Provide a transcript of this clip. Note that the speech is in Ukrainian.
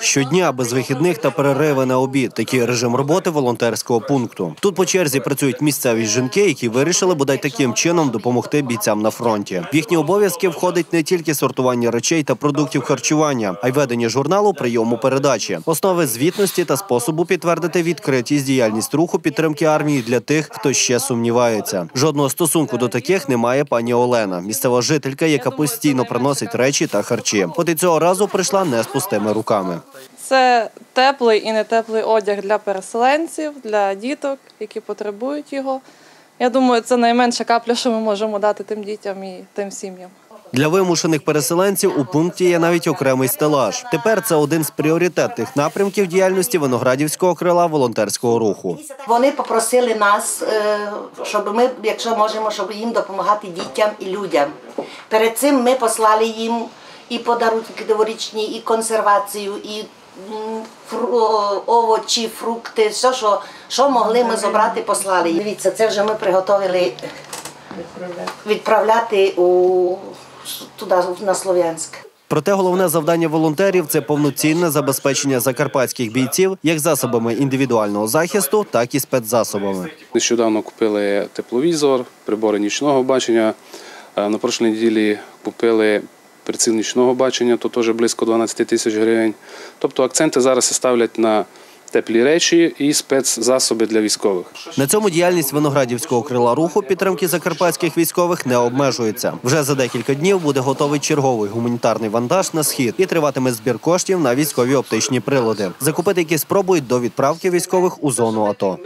Щодня без вихідних та перериви на обід. Такий режим роботи волонтерського пункту. Тут по черзі працюють місцеві жінки, які вирішили бодай таким чином допомогти бійцям на фронті. В їхні обов'язки входить не тільки сортування речей та продуктів харчування, а й ведення журналу прийому передачі, основи звітності та способу підтвердити відкритість діяльність руху підтримки армії для тих, хто ще сумнівається. Жодного стосунку до таких немає пані Олена, місцева жителька, яка постійно приносить речі та харчі. От і цього разу прийшла не з пустими руками. Це теплий і не теплий одяг для переселенців, для діток, які потребують його. Я думаю, це найменша капля, що ми можемо дати тим дітям і тим сім'ям. Для вимушених переселенців у пункті є навіть окремий стелаж. Тепер це один з пріоритетних напрямків діяльності виноградівського крила волонтерського руху. Вони попросили нас, е, щоб ми, якщо можемо, щоб їм допомагати дітям і людям. Перед цим ми послали їм і подарунки новорічні, і консервацію, і овочі, фрукти, все, що, що могли ми зібрати, послали. Дивіться, це вже ми приготовили відправляти у, туди, на Слов'янськ. Проте головне завдання волонтерів це повноцінне забезпечення закарпатських бійців як засобами індивідуального захисту, так і спецзасобами. Нещодавно купили тепловізор, прибори нічного бачення. Е, На прошлій неділі купили приціл нічного бачення, то теж близько 12 тисяч гривень. Тобто акценти зараз ставлять на теплі речі і спецзасоби для військових. На цьому діяльність виноградівського крила руху підтримки закарпатських військових не обмежується. Вже за декілька днів буде готовий черговий гуманітарний вантаж на схід і триватиме збір коштів на військові оптичні прилади, закупити які спробують до відправки військових у зону АТО.